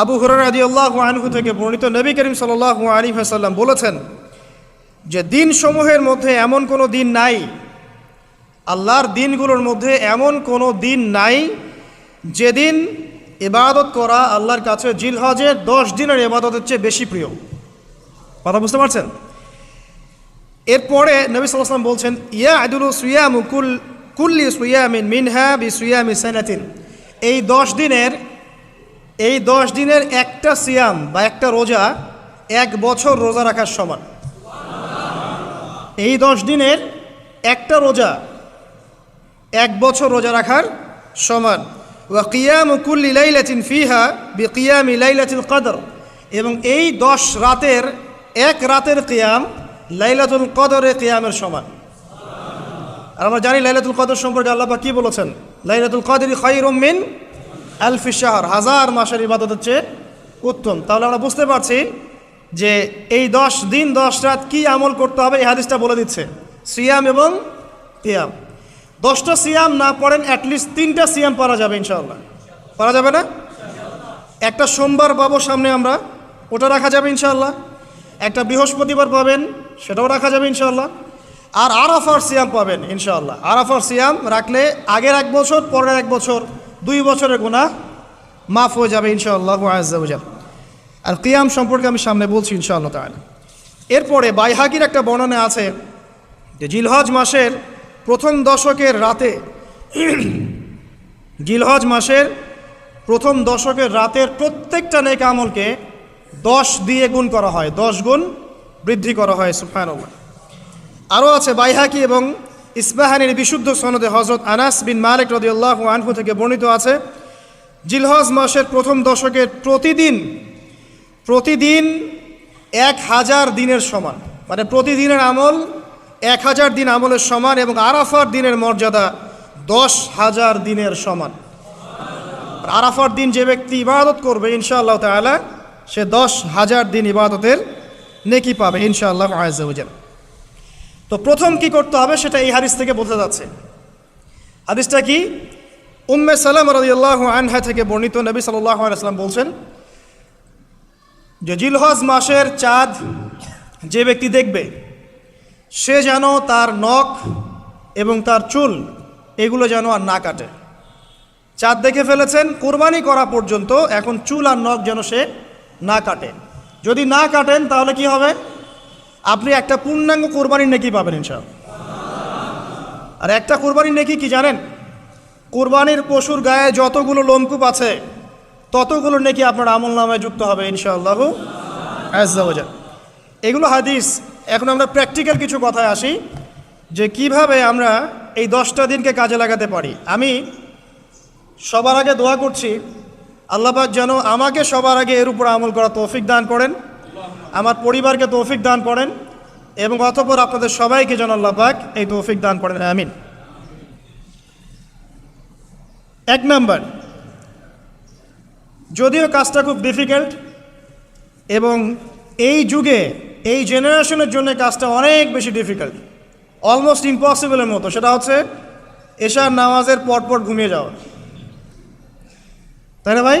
আবু হুরার আদি আল্লাহ আনহু থেকে বর্ণিত নবী করিম সাল্লাহ আলী হাসাল্লাম বলেছেন যে দিন সমূহের মধ্যে এমন কোনো দিন নাই, আল্লাহর দিনগুলোর মধ্যে এমন কোনো দিন নাই যেদিন ইবাদত করা আল্লাহর কাছে জিলহজের দশ দিনের ইবাদতের চেয়ে বেশি প্রিয়। কথা বুঝতে পারছেন? এরপরে নবী সাল্লাম বলছেন ইয়া আদুল সুয়ামু কুল, কুল্লি সুয়ামিন মিনহা বি সুয়ামি সানাতিন। এই দশ দিনের এই দশ দিনের একটা সিয়াম বা একটা রোজা এক বছর রোজা রাখার সমান। এই দশ দিনের একটা রোজা এক বছর রোজা রাখার সমান। ওয়া কিয়াম কুল্লি লাইলাতিন ফিহা বি কিয়ামি লাইলাতুল কদর। এবং এই দশ রাতের এক রাতের কিয়াম লাইলাতুল কদরে কিয়ামের সমান। আর আমরা জানি লাইলাতুল কদর সম্পর্কে আল্লাহ কি বলেছেন? লাইলাতুল কদরি খায়রুম মিন আলফি শাহর হাজার মাসের ইবাদত হচ্ছে উত্তম। তাহলে আমরা বুঝতে পারছি যে এই দশ, দিন দশ রাত কি আমল করতে হবে, এই হাদিসটা বলে দিচ্ছে। সিয়াম এবং কিয়াম দশটা সিয়াম না পড়েন অ্যাটলিস্ট তিনটা সিয়াম পড়া যাবে ইনশাল্লাহ পড়া যাবে না? একটা সোমবার পাবো সামনে আমরা, ওটা রাখা যাবে ইনশাল্লাহ একটা বৃহস্পতিবার পাবেন, সেটাও রাখা যাবে ইনশাল্লাহ আর আরাফার সিয়াম পাবেন ইনশাআল্লাহ। আরাফার সিয়াম রাখলে আগের এক বছর, পরের এক বছর দুই বছরের গুণা মাফ হয়ে যাবে ইনশাআল্লাহ আজাল আর কিয়াম সম্পর্কে আমি সামনে বলছি ইনশাআল্লাহ তাহলে এরপরে বাইহাকির একটা বর্ণনা আছে যে জিলহজ মাসের প্রথম দশকের রাতে, জিলহজ মাসের প্রথম দশকের রাতের প্রত্যেকটা নেক আমলকে দশ দিয়ে গুণ করা হয়, দশ গুণ বৃদ্ধি করা হয় সুফান আরও আছে বাইহাকি এবং ইসবাহানির বিশুদ্ধ সনদে হজরত আনাস বিন মালিক রদিউল্লাহ আনহু থেকে বর্ণিত আছে, জিলহজ মাসের প্রথম দশকের প্রতিদিন প্রতিদিন এক হাজার দিনের সমান মানে প্রতিদিনের আমল এক হাজার দিন আমলের সমান এবং আরাফার দিনের মর্যাদা দশ হাজার দিনের সমান। আরাফার দিন যে ব্যক্তি ইবাদত করবে, ইনশাআল্লাহ তালা সে দশ হাজার দিন ইবাদতের নেকি পাবে, ইনশাআল্লাহ আয়াজ তো প্রথম কি করতে হবে সেটা এই হাদিস থেকে বোঝা যাচ্ছে। হাদিসটা কি? উম্মে সালাম রদিয়াল্লাহ আনহা থেকে বর্ণিত নবী সাল্লাহ আলাইসাল্লাম বলছেন, যে জিলহজ মাসের চাঁদ যে ব্যক্তি দেখবে, সে যেন তার নখ এবং তার চুল এগুলো যেন আর না কাটে। চাঁদ দেখে ফেলেছেন, কোরবানি করা পর্যন্ত এখন চুল আর নখ যেন সে না কাটে। যদি না কাটেন তাহলে কি হবে? আপনি একটা পূর্ণাঙ্গ কোরবানির নেকি পাবেন ইনশাল আর একটা কোরবানির নেকি কি জানেন? কোরবানির পশুর গায়ে যতগুলো লোমকূপ আছে, ততগুলো নেকি আপনার আমল নামায় যুক্ত হবে ইনশাআল্লাহ এগুলো হাদিস, এখন আমরা প্র্যাকটিক্যাল কিছু কথায় আসি, যে কীভাবে আমরা এই দশটা দিনকে কাজে লাগাতে পারি। আমি সবার আগে দোয়া করছি আল্লাপাক যেন আমাকে সবার আগে এর উপর আমল করা তৌফিক দান করেন। আমার পরিবারকে তৌফিক দান করেন এবং অতপর আপনাদের সবাইকে যেন আল্লাপাক এই তৌফিক দান করেন। আমিন। এক নাম্বার, যদিও কাজটা খুব ডিফিকাল্ট এবং এই যুগে, এই জেনারেশনের জন্য কাজটা অনেক বেশি ডিফিকাল্ট অলমোস্ট ইম্পসিবলের মতো। সেটা হচ্ছে এশার নামাজের পরপর ঘুমিয়ে যাওয়া। তাই না ভাই?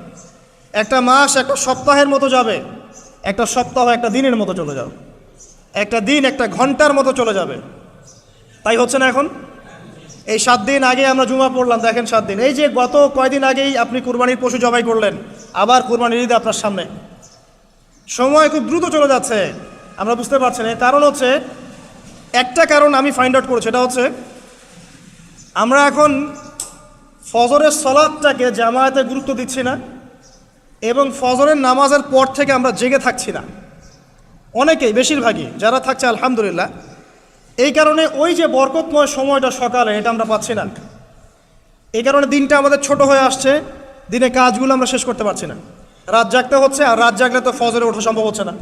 একটা মাস, একটা সপ্তাহের মতো যাবে। একটা সপ্তাহ, একটা দিনের মতো চলে যাবে একটা দিন, একটা ঘণ্টার মতো চলে যাবে। তাই হচ্ছে না এখন? এই সাত দিন আগে আমরা জুমা পড়লাম, দেখেন সাত দিন। এই যে গত কয়দিন আগেই আপনি কুরবানির পশু জবাই করলেন, আবার কুরবানির ঈদ আপনার সামনে। সময় খুব দ্রুত চলে যাচ্ছে, আমরা বুঝতে পারছি না। কারণ হচ্ছে, একটা কারণ আমি ফাইন্ড আউট করেছি এটা হচ্ছে, আমরা এখন ফজরের সলাদটাকে জামায়াতে গুরুত্ব দিচ্ছি না। এবং ফজরের নামাজের পর থেকে আমরা জেগে থাকছি না। অনেকেই, বেশিরভাগই যারা থাকছে, আলহামদুলিল্লাহ, এই কারণে ওই যে বরকতময় সময়টা সকালে, এটা আমরা পাচ্ছি না। এই কারণে দিনটা আমাদের ছোট হয়ে আসছে, দিনে কাজগুলো আমরা শেষ করতে পারছি না। রাত জাগতে হচ্ছে, আর রাত জাগলে তো ফজরে ওঠা সম্ভব হচ্ছে না।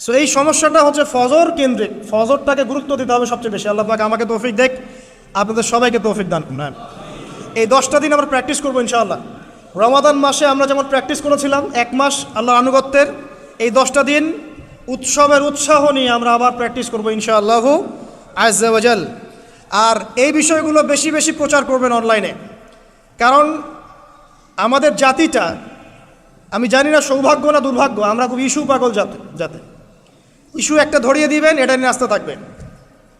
সো এই সমস্যাটা হচ্ছে ফজর কেন্দ্রিক। ফজরটাকে গুরুত্ব দিতে হবে সবচেয়ে বেশি। আল্লাহ পাক আমাকে তৌফিক দেখ, আপনাদের সবাইকে তৌফিক দান করুন এই দশটা দিন আমরা প্র্যাকটিস করব ইনশাআল্লাহ। রমাদান মাসে আমরা যেমন প্র্যাকটিস করেছিলাম, এক মাস আল্লাহ আনুগত্যের এই দশটা দিন উৎসবের উৎসাহ নিয়ে আমরা আবার প্র্যাকটিস করব ইনশাআল্লাহ আজাল আর এই বিষয়গুলো বেশি বেশি প্রচার করবেন অনলাইনে। কারণ আমাদের জাতিটা, আমি জানি না সৌভাগ্য না দুর্ভাগ্য, আমরা খুব ইস্যু পাগল যাতে যাতে ইস্যু একটা ধরিয়ে দিবেন, এটা নিয়ে আসতে থাকবে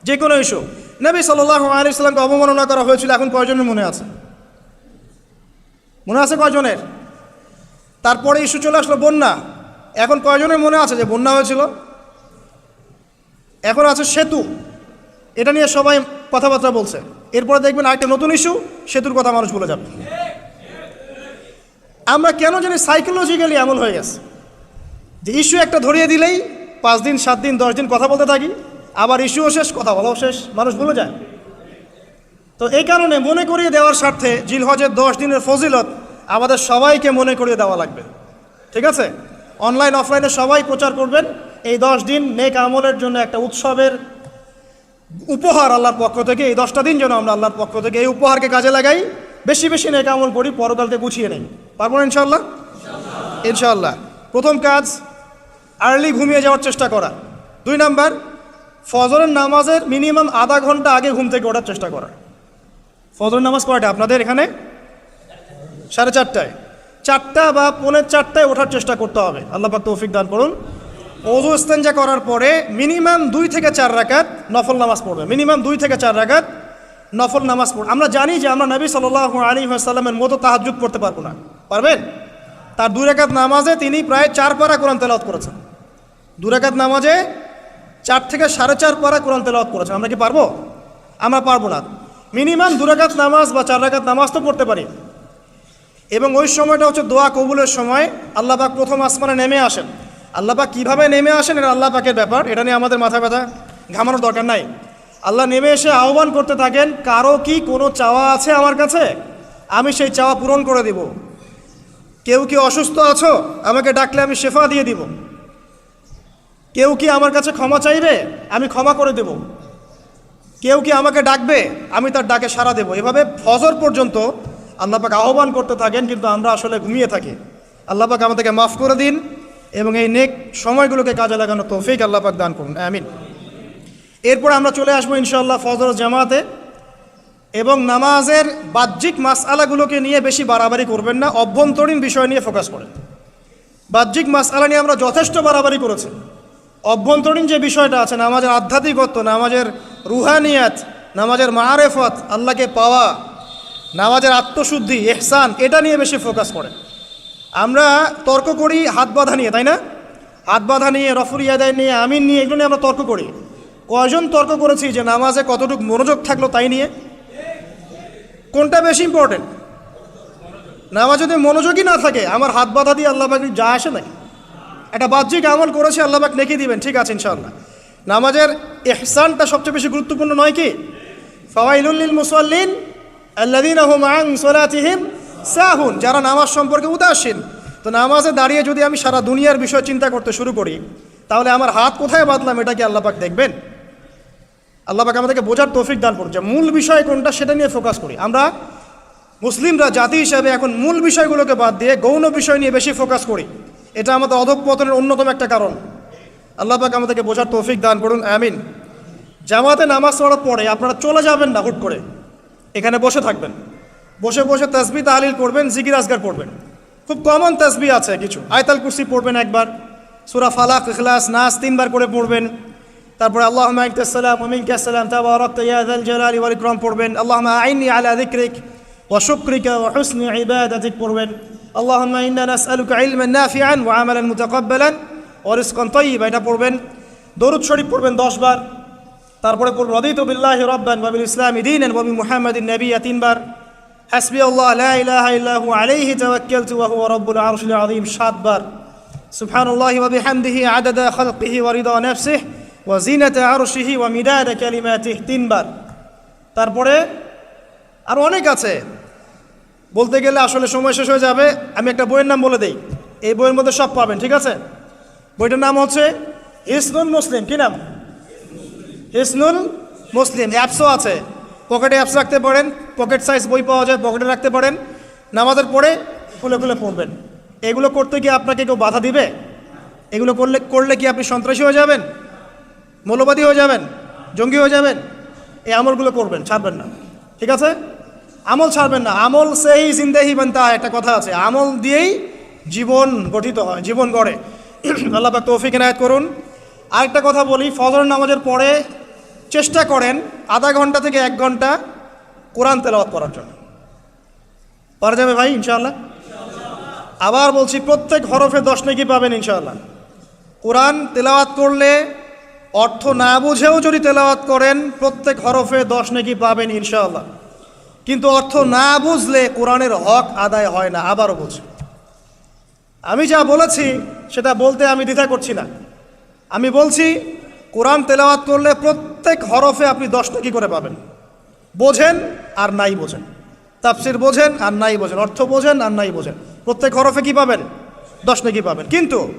যে কোনো ইস্যু নবী সাল্লাহ আলি সাল্লামকে অবমাননা করা হয়েছিল, এখন কয়জনের মনে আছে? মনে আছে কয়জনের? তারপরে ইস্যু চলে আসলো বন্যা। এখন কয়জনের মনে আছে যে বন্যা হয়েছিল? এখন আছে সেতু। এটা নিয়ে সবাই কথাবার্তা বলছে। এরপরে দেখবেন আরেকটা নতুন ইস্যু, সেতুর কথা মানুষ বলে যাবে। আমরা কেন জানি সাইকোলজিক্যালি এমন হয়ে গেছে যে ইস্যু একটা ধরিয়ে দিলেই পাঁচ দিন, সাত দিন, দশ দিন কথা বলতে থাকি, আবার ইস্যুও শেষ, কথা বলাও শেষ, মানুষ ভুলে যায়। তো এই কারণে মনে করিয়ে দেওয়ার স্বার্থে জিলহজের দশ দিনের ফজিলত আমাদের সবাইকে মনে করিয়ে দেওয়া লাগবে। ঠিক আছে? অনলাইন, অফলাইনে সবাই প্রচার করবেন। এই দশ দিন নেক আমলের জন্য একটা উৎসবের উপহার আল্লাহর পক্ষ থেকে, এই দশটা দিন যেন আমরা আল্লাহর পক্ষ থেকে এই উপহারকে কাজে লাগাই। বেশি বেশি নেক আমল করি, পরকালকে গুছিয়ে নেই। পারব না ইনশাল্লাহ ইনশাল্লাহ প্রথম কাজ আর্লি ঘুমিয়ে যাওয়ার চেষ্টা করা। দুই নাম্বার, ফজরের নামাজের মিনিমাম আধা ঘণ্টা আগে ঘুম থেকে ওঠার চেষ্টা করা। ফজরের নামাজ কয়টা আপনাদের এখানে? সাড়ে চারটায়। চারটা বা পৌনে চারটায় ওঠার চেষ্টা করতে হবে। আল্লাহ পাক তৌফিক দান করুন। ওজু ইস্তেঞ্জা করার পরে মিনিমাম দুই থেকে চার রাকাত নফল নামাজ পড়বে। মিনিমাম দুই থেকে চার রাকাত নফল নামাজ পড়বে। আমরা জানি যে আমরা নবী সাল্লাহ আলী সাল্লামের মতো তাহাজুদ পড়তে পারব না। পারবেন? তার দুই রাকাত নামাজে তিনি প্রায় চার পারা কোরআন তেলাওয়াত করেছেন। দুই রাকাত নামাজে চার থেকে সাড়ে চার পারা কোরআন তেলাওয়াত করেছেন। আমরা কি পারব? আমরা পারব না। মিনিমাম দু রাকাত নামাজ বা চার রাকাত নামাজ তো পড়তে পারি। এবং ওই সময়টা হচ্ছে দোয়া কবুলের সময়। আল্লাহ পাক প্রথম আসমানে নেমে আসেন। আল্লাহ পাক কীভাবে নেমে আসেন এটা আল্লাহ পাকের ব্যাপার। এটা নিয়ে আমাদের মাথা ব্যথা, ঘামানোর দরকার নাই। আল্লাহ নেমে এসে আহ্বান করতে থাকেন, কারও কি কোনো চাওয়া আছে আমার কাছে? আমি সেই চাওয়া পূরণ করে দিব। কেউ কি অসুস্থ আছো? আমাকে ডাকলে আমি শেফা দিয়ে দিব। কেউ কি আমার কাছে ক্ষমা চাইবে? আমি ক্ষমা করে দেব। কেউ কি আমাকে ডাকবে? আমি তার ডাকে সাড়া দেব। এভাবে ফজর পর্যন্ত আল্লাপাক আহ্বান করতে থাকেন, কিন্তু আমরা আসলে ঘুমিয়ে থাকি। আল্লাপাক আমাদেরকে মাফ করে দিন এবং এই নেক সময়গুলোকে কাজে লাগানো তৌফিক আল্লাপাক দান করুন। আমিন। এরপর আমরা চলে আসব ইনশাআল্লাহ ফজর জামাতে এবং নামাজের বাহ্যিক মাসআলাগুলোকে নিয়ে বেশি বাড়াবাড়ি করবেন না, অভ্যন্তরীণ বিষয় নিয়ে ফোকাস করেন। বাহ্যিক মাসআলা নিয়ে আমরা যথেষ্ট বাড়াবাড়ি করেছি। অভ্যন্তরীণ যে বিষয়টা আছে, নামাজের আধ্যাত্মিকত্ব, নামাজের রুহানিয়াত, নামাজের মারেফত, আল্লাহকে পাওয়া, নামাজের আত্মশুদ্ধি এহসান এটা নিয়ে বেশি ফোকাস করে। আমরা তর্ক করি হাত বাঁধা নিয়ে, তাই না? হাত বাঁধা নিয়ে, রফুর ইয়াদায় নিয়ে, আমিন নিয়ে, এগুলো নিয়ে আমরা তর্ক করি। কয়জন তর্ক করেছি যে নামাজে কতটুকু মনোযোগ থাকল তাই নিয়ে? কোনটা বেশি ইম্পর্টেন্ট নামাজ যদি মনোযোগই না থাকে, আমার হাত বাঁধা দিয়ে আল্লাহ যা আসে নাকি একটা বাহ্যিক আমল করেছে, আল্লাহ পাক নেকি দিবেন, ঠিক আছে, ইনশাআল্লাহ। নামাজের এহসানটা সবচেয়ে বেশি গুরুত্বপূর্ণ নয় কি? ফাওয়াইলুল্লিল মুসল্লিন আল্লাদিন আহম আং সোলাতিহিম সাহুন, যারা নামাজ সম্পর্কে উদাসীন। তো নামাজে দাঁড়িয়ে যদি আমি সারা দুনিয়ার বিষয় চিন্তা করতে শুরু করি, তাহলে আমার হাত কোথায় বাঁধলাম, এটা কি আল্লাহ পাক দেখবেন? আল্লাহ পাক আমাদেরকে বোঝার তৌফিক দান করুন যে মূল বিষয় কোনটা, সেটা নিয়ে ফোকাস করি। আমরা মুসলিমরা, জাতি হিসাবে এখন মূল বিষয়গুলোকে বাদ দিয়ে গৌণ বিষয় নিয়ে বেশি ফোকাস করি। এটা আমাদের অধঃপতনের অন্যতম একটা কারণ। আল্লাহ পাক আমাদেরকে বোঝার তৌফিক দান করুন, আমিন। জামাতে নামাজ পড়ার পরে আপনারা চলে যাবেন না হুট করে। এখানে বসে থাকবেন। বসে বসে তসবি তাহলিল করবেন, জিকির আজগার পড়বেন খুব কমন তসবি আছে কিছু। আয়তাল কুরসি পড়বেন একবার, সুরা ফালাক, ইখলাস, নাস তিনবার করে পড়বেন। তারপরে আল্লাহ তাবারক ইয়াদাল জালালি ওয়াল ইকরাম পড়বেন। আল্লাহ আইনি আলা যিকরিক ওয়া শুকরিকা হুসনি পড়বেন। اللهم إنا نسألك علما نافعا وعملا متقبلا ورزقا طيبا এটা পড়বেন দরুদ শরীফ পড়বেন 10 বার তারপরে পড়বেন রদিতু বিল্লাহি রাব্বান ওয়া বিল ইসলামি দীনান ওয়া বি মুহাম্মাদিন নাবিয়্যা তিনবার হাসবি আল্লাহ লা ইলাহা ইল্লা হু আলাইহি তাওয়াক্কালতু ওয়া হুয়া রাব্বুল আরশিল আযীম সাতবার সুবহানাল্লাহি ওয়া বিহামদিহি আদাদা খালকিহি ওয়া রিদা নাফসিহি ওয়া জিনাতা আরশিহি ওয়া মিদাদা কালিমাতিহি তিনবার তারপরে আর অনেক আছে বলতে গেলে আসলে সময় শেষ হয়ে যাবে। আমি একটা বইয়ের নাম বলে দেই। এই বইয়ের মধ্যে সব পাবেন, ঠিক আছে? বইটার নাম হচ্ছে হিসনুল মুসলিম। কি নাম? হিসনুল মুসলিম। অ্যাপসও আছে। পকেটে অ্যাপস রাখতে পারেন, পকেট সাইজ বই পাওয়া যায়, পকেটে রাখতে পারেন। নামাজের পরে খুলে খুলে পড়বেন। এগুলো করতে কি আপনাকে কেউ বাধা দিবে? এগুলো করলে করলে কি আপনি সন্ত্রাসী হয়ে যাবেন? মৌলবাদী হয়ে যাবেন? জঙ্গি হয়ে যাবেন? এই আমলগুলো করবেন, ছাড়বেন না। ঠিক আছে? আমল ছাড়বেন না। আমল সেই জিন্দেহি বানতা একটা কথা আছে। আমল দিয়েই জীবন গঠিত হয়, জীবন গড়ে। আল্লাহ পাক তৌফিক এনায়ত করুন। আরেকটা কথা বলি ফজর নামাজের পরে চেষ্টা করেন আধা ঘণ্টা থেকে এক ঘণ্টা কোরআন তেলাওয়াত করার জন্য। পারা যাবে ভাই, ইনশাআল্লাহ? আবার বলছি, প্রত্যেক হরফে দশ নাকি পাবেন, ইনশাআল্লাহ। কোরআন তেলাওয়াত করলে অর্থ না বুঝেও যদি তেলাওয়াত করেন, প্রত্যেক হরফে দশ নাকি পাবেন, ইনশাআল্লাহ। কিন্তু অর্থ না বুঝলে কোরআনের হক আদায় হয় না, আবারও বলছি। আমি যা বলেছি, সেটা বলতে আমি দ্বিধা করছি না। আমি বলছি, কোরআন তেলাওয়াত করলে প্রত্যেক হরফে আপনি দশ নাকি করে পাবেন? বোঝেন আর নাই বোঝেন। তাফসির বোঝেন আর নাই বোঝেন। অর্থ বোঝেন আর নাই বোঝেন। প্রত্যেক হরফে কি পাবেন? দশ নাকি পাবেন? কিন্তু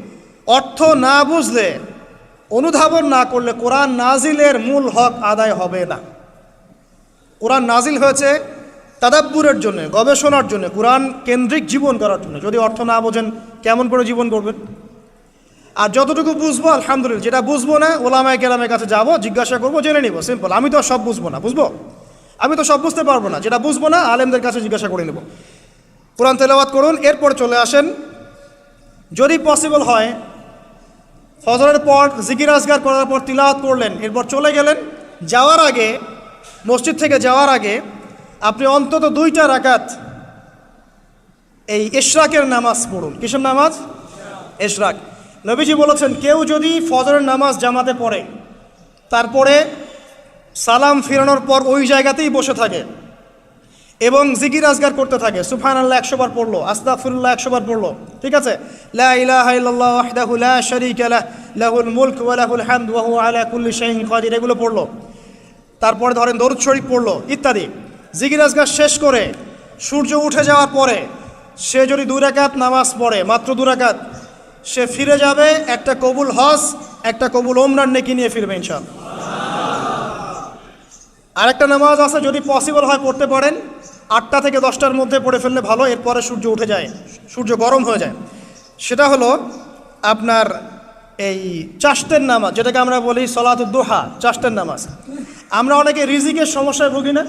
অর্থ না বুঝলে, অনুধাবন না করলে কোরআন নাজিলের মূল হক আদায় হবে না। কোরআন নাজিল হয়েছে তাদাব্বুরের জন্য, গবেষণার জন্য, কোরআন কেন্দ্রিক জীবন করার জন্য, যদি অর্থ না বোঝেন, কেমন করে জীবন করবেন? আর যতটুকু বুঝব, আলহামদুলিল্লাহ, যেটা বুঝব না, ওলামায় কেরামের কাছে যাব, জিজ্ঞাসা করব, জেনে নিব সিম্পল আমি তো সব বুঝব না, বুঝব? আমি তো সব বুঝতে পারব না, যেটা বুঝব না, আলেমদের কাছে জিজ্ঞাসা করে নেব। কোরআন তেলাওয়াত করুন, এরপর চলে আসেন। যদি পসিবল হয়, ফজরের পর জিকির আজগার করার পর তিলাওয়াত করলেন, এরপর চলে গেলেন। যাওয়ার আগে, মসজিদ থেকে যাওয়ার আগে আপনি অন্তত দুইটা রাকাত এই ইশরাকের নামাজ পড়ুন। কিসের নামাজ? ইশরাক নবীজি বলেছেন, কেউ যদি ফজরের নামাজ জামাতে পড়ে, তারপরে সালাম ফিরানোর পর ওই জায়গাতেই বসে থাকে এবং জিকির আজগার করতে থাকে। সুফান আল্লাহ একশো বার পড়ল আস্তাফুল্লাহ একশো বার পড়ল, ঠিক আছে? এগুলো পড়ল। তারপরে ধরেন দরুদ শরীফ পড়ল, ইত্যাদি। জিকির আজগার শেষ করে সূর্য উঠে যাওয়ার পরে সে যদি দুই রাকাত নামাজ পড়ে, মাত্র দু রাকাত, সে ফিরে যাবে একটা কবুল হজ, একটা কবুল ওমরান নেকি নিয়ে ফিরবে ইনশাআল্লাহ। আরেকটা নামাজ আছে, যদি পসিবল হয় পড়তে পারেন। আটটা থেকে দশটার মধ্যে পড়ে ফেললে ভালো, এরপরে সূর্য উঠে যায়, সূর্য গরম হয়ে যায়। সেটা হলো আপনার এই চাষ্টের নামাজ, যেটাকে আমরা বলি সলাত দোহা চাষতের নামাজ। আমরা অনেকে রিজিকের সমস্যায় ভুগি না।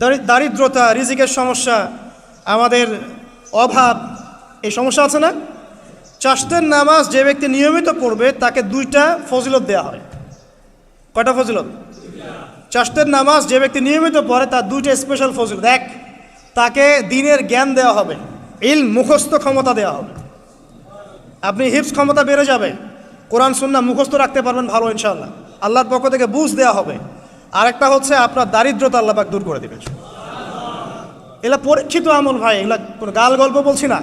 দারিদ্রতা, রিজিকের সমস্যা, আমাদের অভাব, এই সমস্যা আছে না? চাষতের নামাজ যে ব্যক্তি নিয়মিত পড়বে, তাকে দুইটা ফজিলত দেওয়া হয়। কয়টা ফজিলত? চাষতের নামাজ যে ব্যক্তি নিয়মিত পড়ে, তার দুইটা স্পেশাল ফজিলত। এক, তাকে দিনের জ্ঞান দেওয়া হবে। ইল মুখস্থ ক্ষমতা দেওয়া হবে। আপনি হিপস ক্ষমতা বেড়ে যাবে। কোরআন সুন্না মুখস্থ রাখতে পারবেন ভালো ইনশাল্লাহ আল্লাহর পক্ষ থেকে বুঝ দেওয়া হবে। আরেকটা হচ্ছে আপনার দারিদ্রতা আল্লাহ পাক দূর করে দেবে এগুলো পরীক্ষিত আমল ভাই, এগুলো কোনো গাল গল্প বলছি না।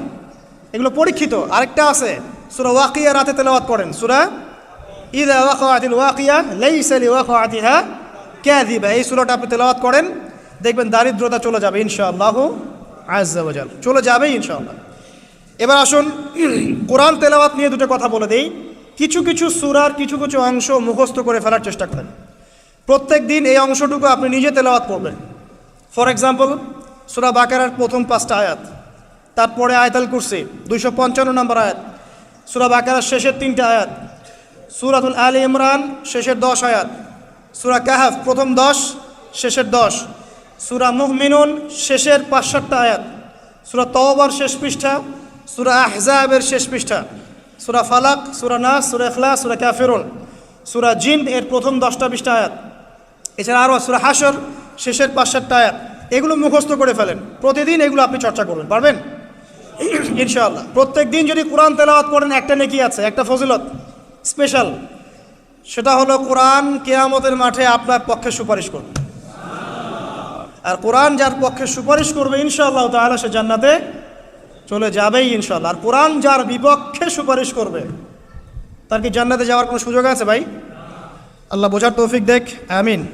এগুলো পরীক্ষিত। আরেকটা আছে, সুরা ওয়াকিয়া রাতে তেলাওয়াত করেন। সুরা ইদা ওয়াকাতিল ওয়াকিয়া লাইসা লিওয়াকাতিহা কাযিবা। এই সূরাটা আপনি তেলাওয়াত করেন, দেখবেন দারিদ্রতা চলে যাবে ইনশাআল্লাহ ওয়াজাল চলে যাবেই ইনশাআল্লাহ। এবার আসুন, কোরআন তেলাওয়াত নিয়ে দুটো কথা বলে দেই। কিছু কিছু সুরার কিছু কিছু অংশ মুখস্থ করে ফেলার চেষ্টা করেন। প্রত্যেক দিন এই অংশটুকু আপনি নিজে তেলাওয়াত করবেন। ফর এক্সাম্পল সুরা বাকারার প্রথম পাঁচটা আয়াত, তারপরে আয়াতাল কুরসি, দুইশো পঞ্চান্ন নম্বর আয়াত, সুরা বাকারার শেষের তিনটা আয়াত, সুরাতুল আলী ইমরান শেষের দশ আয়াত, সুরা কাহাফ প্রথম দশ, শেষের দশ, সুরা মুহমিনুন শেষের পাঁচ সাতটা আয়াত, সুরা তওবার শেষ পৃষ্ঠা, সুরা আহজাবের শেষ পৃষ্ঠা, সুরা ফালাক, সুরা নাস, সুরা এখলা সুরা কাফিরুন, সুরা জিন এর প্রথম দশটা বিশটা আয়াত। এছাড়া আরও সুরা হাসর শেষের পাঁচ সাতটা আয়াত। এগুলো মুখস্থ করে ফেলেন। প্রতিদিন এগুলো আপনি চর্চা করবেন, পারবেন? ইনশাআল্লাহ। প্রত্যেক দিন যদি কোরআন তেলাওয়াত করেন, একটা নেকি আছে, একটা ফজিলত, স্পেশাল। সেটা হলো কোরআন কেয়ামতের মাঠে আপনার পক্ষে সুপারিশ করবে। আর কোরআন যার পক্ষে সুপারিশ করবে, ইনশাআল্লাহ তাহলে সে জান্নাতে চলে যাবেই ইনশাল্লাহ আর কোরআন যার বিপক্ষে সুপারিশ করবে, তার কি জান্নাতে যাওয়ার কোনো সুযোগ আছে ভাই? আল্লাহ বোঝার তৌফিক দেখ, আমিন।